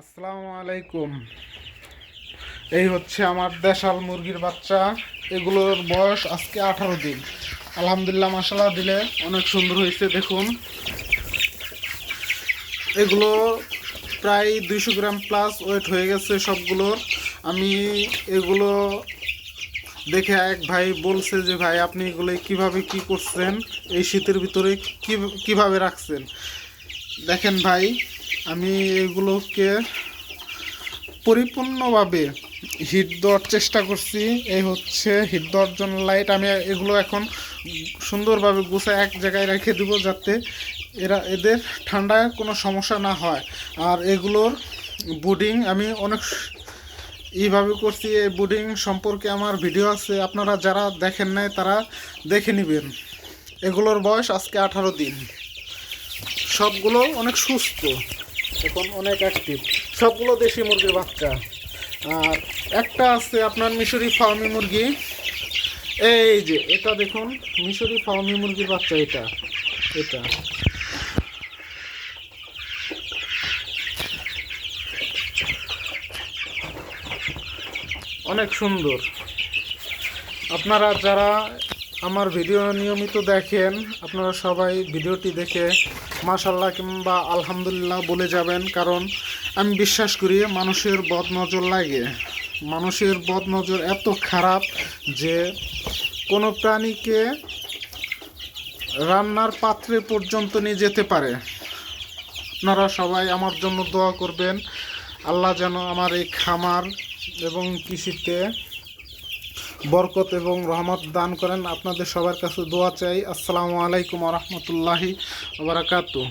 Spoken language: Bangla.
আসসালামু আলাইকুম। এই হচ্ছে আমার দেশাল মুরগির বাচ্চা। এগুলোর বয়স আজকে আঠারো দিন। আলহামদুলিল্লাহ মশলা দিলে অনেক সুন্দর হয়েছে, দেখুন। এগুলো প্রায় দুইশো গ্রাম প্লাস ওয়েট হয়ে গেছে সবগুলোর। আমি এগুলো দেখে এক ভাই বলছে যে, ভাই, আপনি এগুলো কীভাবে কি করছেন? এই শীতের ভিতরে কি, কীভাবে রাখছেন? দেখেন ভাই আমি এগুলোকে পরিপূর্ণভাবে হিট দেওয়ার চেষ্টা করছি। এই হচ্ছে হিট দেওয়ার জন্য লাইট আমি এগুলো এখন সুন্দরভাবে গুছায় এক জায়গায় রেখে দেব যাতে এরা এদের ঠান্ডায় কোনো সমস্যা না হয়। আর এগুলোর বুডিং আমি অনেক এইভাবে করছি। এই বুডিং সম্পর্কে আমার ভিডিও আছে। আপনারা যারা দেখেন নাই, তারা দেখে নেবেন। এগুলোর বয়স আজকে আঠারো দিন। সবগুলো অনেক সুস্থ। এখন অনেক অ্যাক্টিভ সবগুলো দেশি মুরগির বাচ্চা। আর একটা আছে আপনার মিশরি ফার্মি মুরগি। এই যে, এটা দেখুন, মিশরি ফার্মি মুরগির বাচ্চা এটা এটা। অনেক সুন্দর। আপনারা যারা আমার ভিডিও নিয়মিত দেখেন, আপনারা সবাই ভিডিওটি দেখে মাশাল্লাহ কিংবা আলহামদুলিল্লাহ বলে যাবেন, কারণ আমি বিশ্বাস করি মানুষের বদ নজর লাগে। মানুষের বদ নজর এত খারাপ যে কোনো প্রাণীকে রান্নার পাত্রে পর্যন্ত নিয়ে যেতে পারে। আপনারা সবাই আমার জন্য দোয়া করবেন, আল্লাহ যেন আমার এই খামার এবং কৃষিতে বরকত এবং রহমত দান করেন। আপনাদের সবার কাছে দোয়া চাই। আসসালামু আলাইকুম রহমতুল্লাহি বারাকাতু